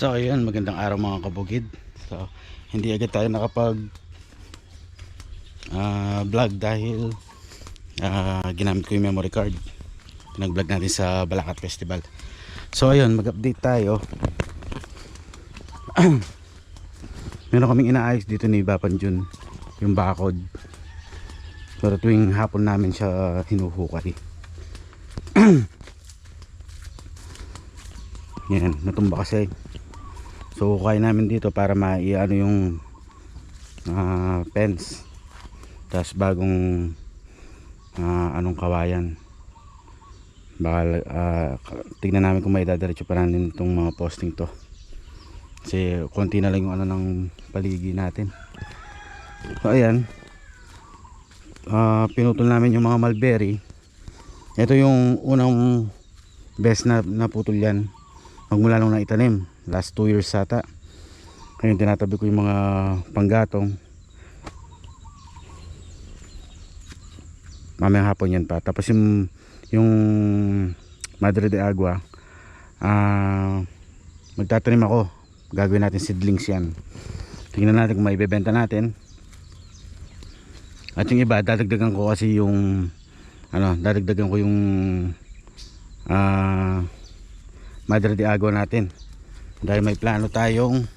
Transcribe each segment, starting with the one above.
So ayun, magandang araw mga kabukid. So hindi agad tayo nakapag ah, vlog dahil ah, ginamit ko yung memory card. Pinag-vlog natin sa Balakat Festival. So ayun, mag-update tayo. Meron kaming inaayos dito ni Bapan Jun, yung bakod. Pero tuwing hapon namin siya hinuhukay. Yan, natumba kasi. So kaya namin dito para maiano yung ah, fence. Tapos bagong ah, anong kawayan. Baka ah, tignan namin kung may dadiretso pa natin itong mga posting to. Kasi konti na lang yung ano ng paligi natin. So ayan. Ah, pinutol namin yung mga mulberry. Ito yung unang best na naputol yan magmula nung naitanim last 2 years sata ngayon tinatabi ko yung mga panggatong. Mamayang hapon yan pa. Tapos yung yung Madre de Agua ah magtatanim ako. Gagawin natin seedlings yan. Tingnan natin kung may bebenta natin. At yung iba dadagdagan ko kasi yung ano dadagdagan ko yung ah Madre de Agua natin dahil may plano tayong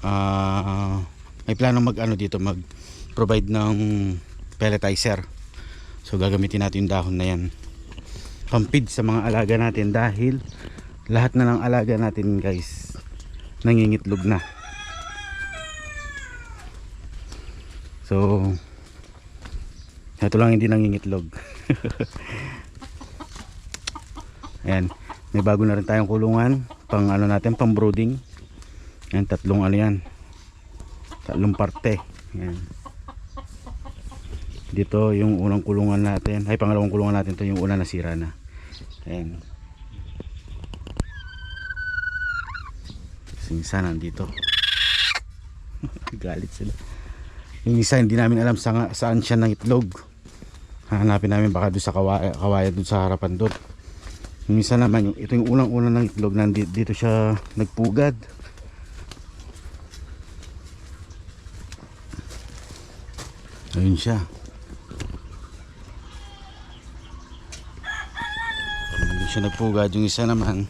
ah may plano mag ano dito mag provide ng pelletizer. So gagamitin natin yung dahon na yan. Pampid sa mga alaga natin dahil lahat na ng alaga natin guys nangingitlog na. So ito lang hindi nangingitlog. Ayan, may bago na rin tayong kulungan pang ano natin, pang brooding. Ayan, tatlong ano yan. Tatlong parte. Ayan. Dito yung unang kulungan natin, ay pangalawang kulungan natin to yung una nasira na. Ayan. Kasi isa nandito. Galit sila. Yung isa hindi namin alam sa, saan siya ng itlog. Hanapin namin baka doon sa kawaya, kawaya doon sa harapan doon. Yung isa naman, yung, ito yung unang-una ng itlog, nandito dito siya nagpugad. Ayun siya. Nandun siya nagpugad. Yung isa naman,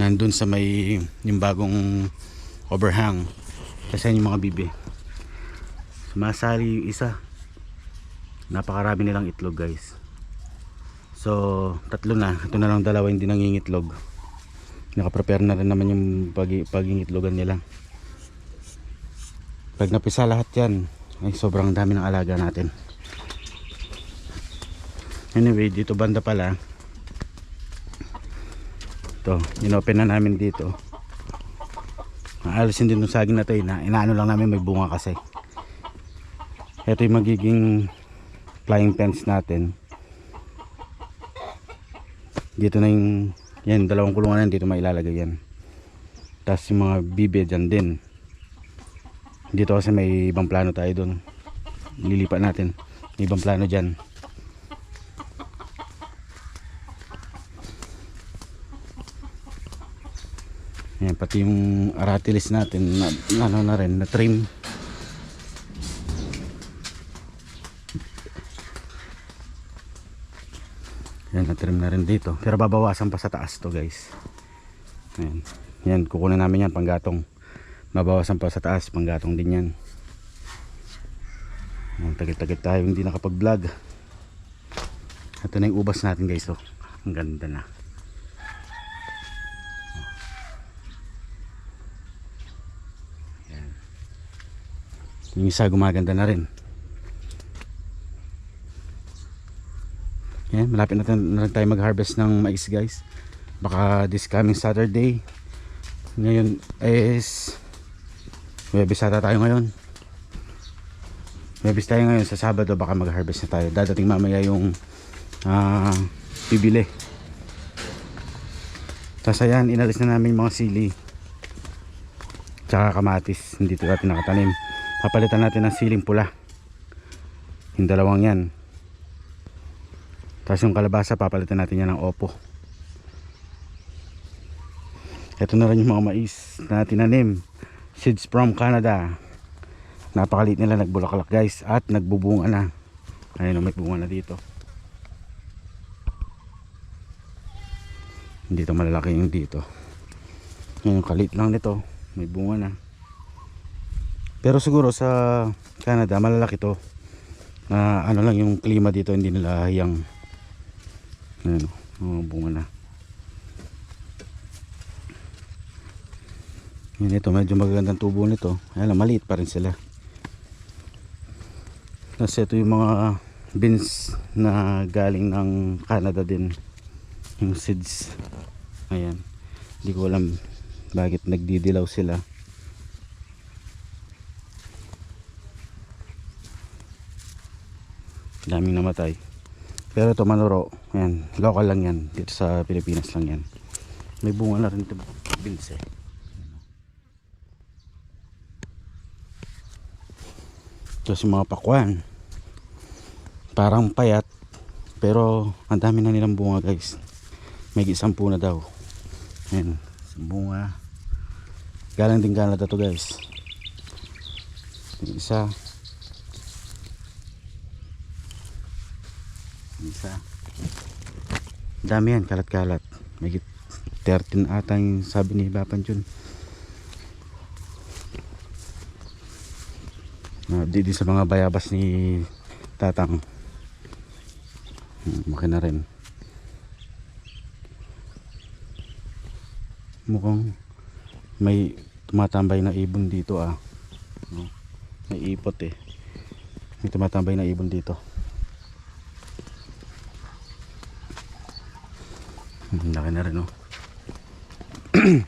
nandun sa may, yung bagong overhang. Kasi yung mga bibi. Sumasali yung isa. Napakarami nilang itlog guys. So, tatlo na. Ito na lang dalawa hindi nangingitlog. Nakaprepare na rin naman yung pag pagingitlogan nila. Pag napisa lahat yan, ay sobrang dami ng alaga natin. Anyway, dito banda pala. Ito, inopen na namin dito. Aalisin din yung saging na ito. eh, Na, inaano lang namin may bunga kasi. Ito yung magiging flying fence natin dito na yung yan dalawang kulungan yan dito mailalagay yan. Tapos yung mga bibe dyan din. Dito kasi may ibang plano tayo doon lilipat natin. May ibang plano dyan. Yan pati yung aratilis natin na, na, ano na rin na trim Natrim na rin dito. Pero babawasan pa sa taas to guys. Yan. Yan, kukunin namin yan panggatong. Babawasan pa sa taas, panggatong din yan. Yan, tagit-tagit tayo hindi nakapag-vlog. Ito na yung ubas natin guys. Oh. Ang ganda na. Yung isa gumaganda na rin. Yan, malapit na, na tayo mag-harvest ng mais guys. Baka this coming Saturday. Ngayon is Webis ata tayo ngayon. Webis tayo ngayon sa Sabado baka mag-harvest na tayo. Dadating mamaya yung ah bibili. Tapos ayan, inalis na namin mga sili. Tsaka kamatis. Hindi ito natin nakatanim. Papalitan natin ng siling pula. Yung dalawang yan. Tapos yung kalabasa papalitan natin yan ng opo. Ito na rin yung mga mais na tinanim. Seeds from Canada. Napakaliit nila nagbulaklak guys at nagbubunga na. Ayun may bunga na dito. Dito malalaki yung dito. Yung kalit lang nito. May bunga na. Pero siguro sa Canada malalaki to. Na ano lang yung klima dito hindi nila hiyang. Ayun, oh, bunga na. Yan ito, medyo magagandang tubo nito. Ayan lang, maliit pa rin sila. Kasi ito yung mga beans na galing ng Canada din. Yung seeds. Ayan. Hindi ko alam bakit nagdidilaw sila. Daming namatay. Pero ito manuro. Ayan. Local lang yan. Dito sa Pilipinas lang yan. May bunga na rin ito beans eh. Ito si mga pakwan. Parang payat. Pero ang dami na nilang bunga guys. May isampu na daw. Isang bunga. Galing din Canada to guys. Isa. Isa. Dami yan. Kalat-kalat. May 13 ata yung sabi ni Bapan Jun. na sa mga bayabas ni tatang Hmm, maki na rin mukhang may tumatambay na ibon dito ah may ipot eh may tumatambay na ibon dito laki na rin oh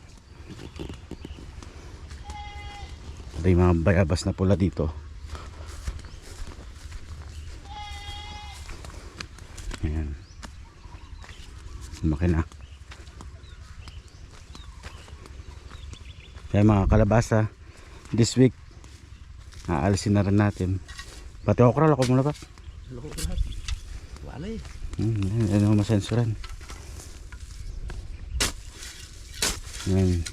may mga bayabas na pula dito Ayan. Lumaki na. Kaya mga kalabasa, this week, aalisin na rin natin. Pati okra, lako muna ba? Loko ko lahat. Wala eh. Hmm, ano masensuran. Yan.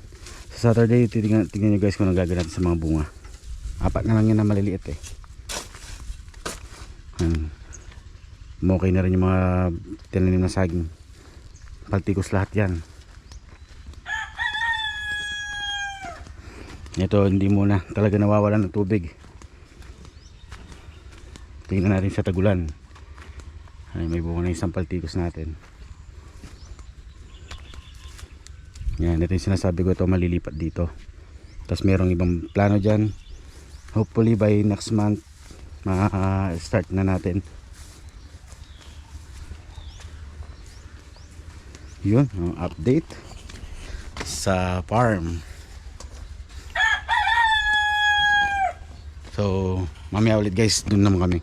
Sa Saturday, titingnan, tingnan nyo guys kung nagagawin natin sa mga bunga. Apat na lang yan na maliliit eh. Yan. Okay na rin yung mga tinanim na saging. Paltikos lahat yan. Ito hindi muna talaga nawawalan ng tubig. Tingnan natin sa tagulan. Ay, may bunga na isang paltikos natin. Yan, ito yung sinasabi ko ito malilipat dito. Tapos merong ibang plano dyan. Hopefully by next month, ma-start na natin. Yun, ang update sa farm. So, mamaya ulit guys, dun naman kami.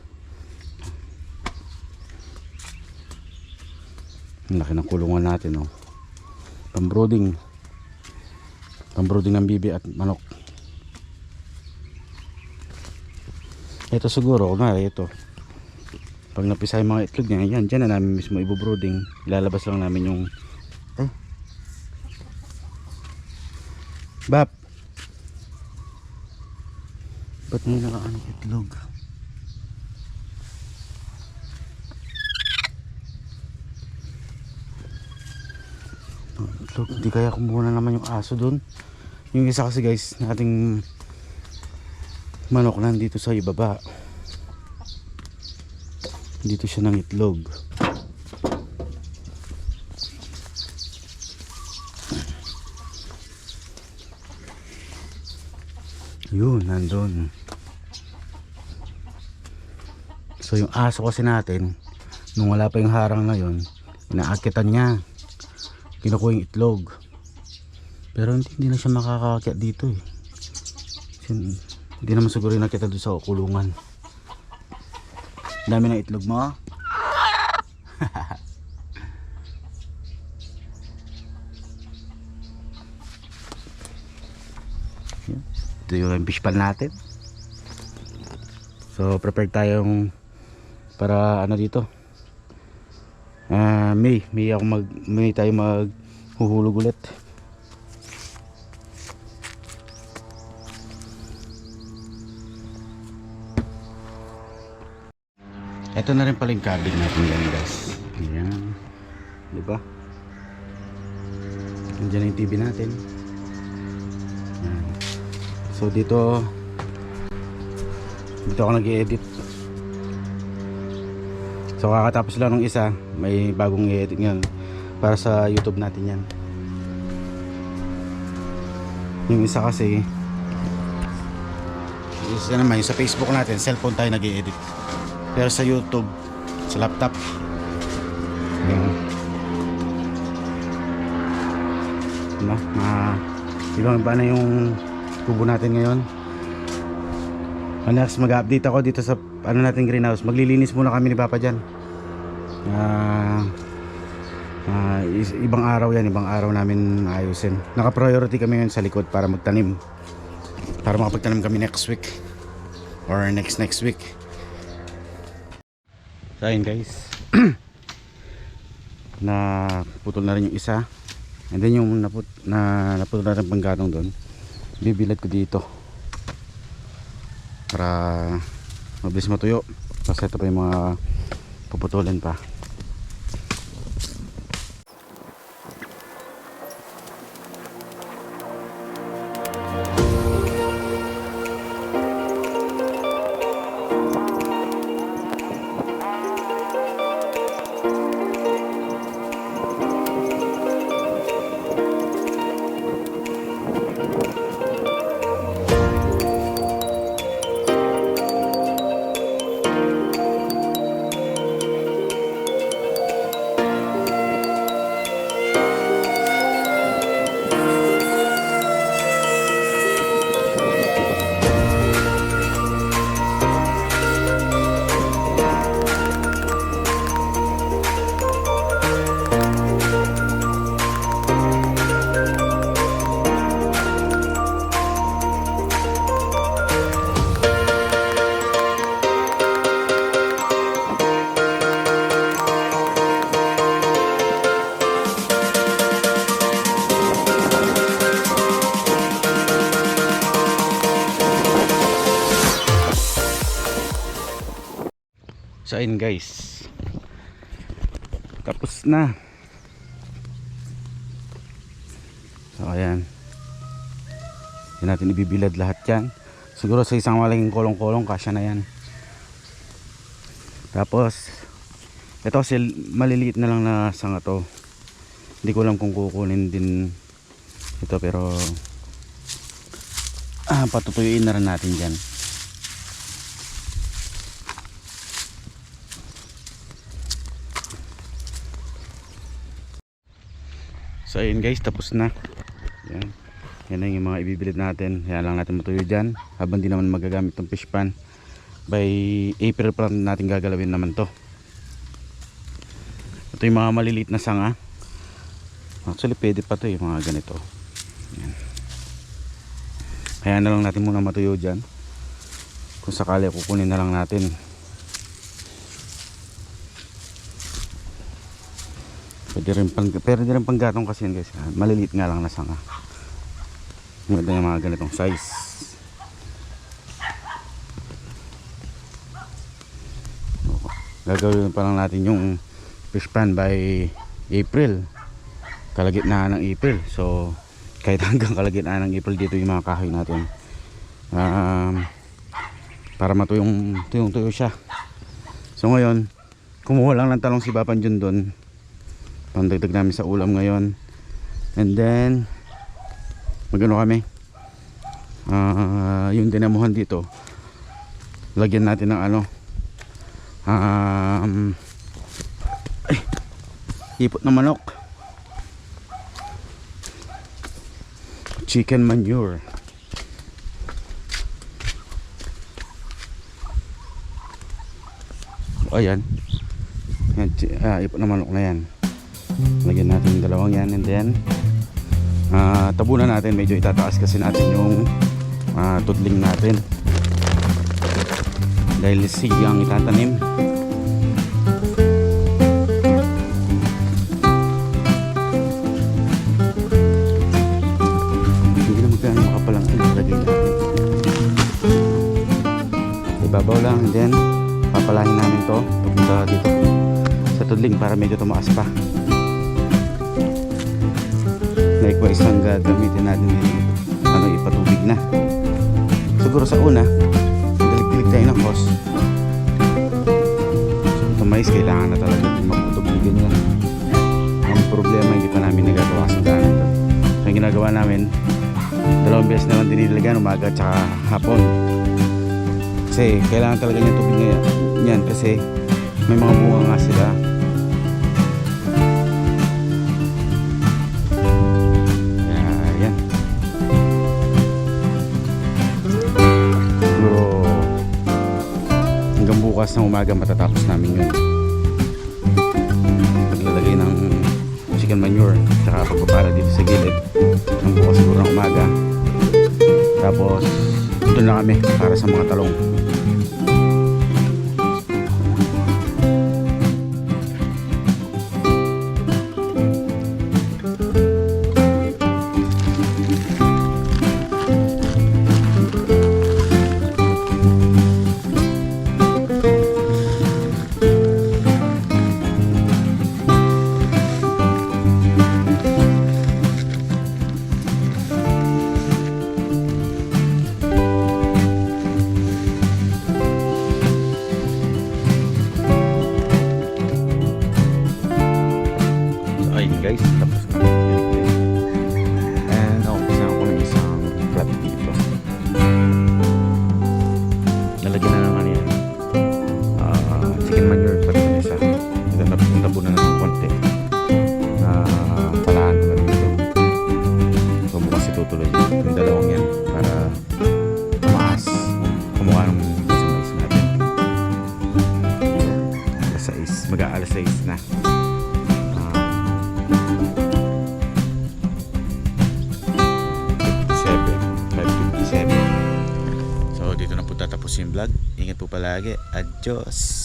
Ang laki ng kulungan natin, oh. Pambrooding. Pambrooding ng bibi at manok. Ito siguro, kumari ito. Pag napisa yung mga itlog niya, yan, dyan na namin mismo ibobrooding. Ilalabas lang namin yung... Eh. Bap! Ba't may nakaano itlog? Itlog, hindi kaya kumuha na naman yung aso dun. Yung isa kasi guys, nating manok nandito sa ibaba. Dito siya ng itlog. Yun, nandun. So yung aso kasi natin, nung wala pa yung harang na yun, inaakitan niya. Kinukuha yung itlog. Pero hindi, hindi na siya makakakit dito eh. Kasi Hindi naman siguro nakita doon sa kulungan. Dami ng itlog mo. Yan. Ito yung fish pan natin. So prepared tayong para ano dito. Ah, May, May ako mag May tayo maghuhulog ulit. Ito na rin pala yung cabin natin yan guys. Ayan. Di ba? Nandiyan na yung TV natin. Ayan. So dito dito ako nag-edit. So kakatapos lang ng isa, may bagong i-edit ngayon para sa YouTube natin yan. Yung isa kasi isa naman yung sa Facebook natin, cellphone tayo nag-edit. Pero sa YouTube, sa laptop. Ayan. Diba? Ma ibang iba na yung kubo natin ngayon. Uh, next, mag-update ako dito sa ano natin greenhouse. Maglilinis muna kami ni Papa dyan. Ah, ah, is- ibang araw yan, ibang araw namin ayusin. Naka-priority kami ngayon sa likod para magtanim. Para makapagtanim kami next week. Or next next week. So ayun guys. na putol na rin yung isa. And then yung naput, na naputol na rin panggatong doon. Bibilad ko dito. Para mabilis matuyo. Kasi ito pa yung mga puputulin pa. So ayun guys. Tapos na. So ayan. Yan natin ibibilad lahat yan. Siguro sa isang malaking kolong-kolong kasya na yan. Tapos ito kasi maliliit na lang na sanga to. Hindi ko alam kung kukunin din ito pero ah, patutuyuin na rin natin dyan. So ayun guys, tapos na. Yan. Yan na yung mga ibibilid natin. Yan lang natin matuyo dyan. Habang di naman magagamit ng fish pan. By April pa natin gagalawin naman to. Ito yung mga maliliit na sanga. Actually pwede pa to yung mga ganito. Yan. Kaya na lang natin muna matuyo dyan. Kung sakali kukunin na lang natin. Pwede rin pang, di rin panggatong kasi yun guys. Maliliit nga lang na sanga. Maganda yung mga ganitong size. Gagawin pa lang natin yung fish pan by April. Kalagitnaan ng April. So, kahit hanggang kalagitnaan ng April dito yung mga kahoy natin. Um, para matuyong tuyong tuyo siya. So ngayon, kumuha lang ng talong si Papan Jun doon pandagdag namin sa ulam ngayon. And then magano kami? Ah, yung dinamuhan dito. Lagyan natin ng ano? Um, ay, ipot na manok. Chicken manure. O yan chi- ah, ipot na manok na yan lagyan natin yung dalawang yan and then ah, tabunan natin. Medyo itataas kasi natin yung ah, tudling natin. Dahil itatanim. Makapalang ilagay natin. Ibabaw lang and then papalahin namin to papunta dito sa tudling para medyo tumaas pa likewise ang gagamitin natin dito ano ipatubig na. Siguro sa una dalig-dilig tayo ng hose so mais kailangan na talaga maputubigan yan ang problema hindi pa namin nagagawa sa daanan to so ang ginagawa namin dalawang beses na lang dinidiligan umaga at saka hapon. Kasi kailangan talaga niya tubig niya yan. Kasi may mga bunga nga sila bukas ng umaga matatapos namin yun. Paglalagay ng chicken manure tsaka pagpapala dito sa gilid ng bukas siguro ng umaga. Tapos doon na kami para sa mga talong yung dalawang yan para tumaas. Kumukha ng sa mais natin. Alas 6, mag-aalas 6 na. So dito na po tatapos yung vlog. Ingat po palagi. Adios.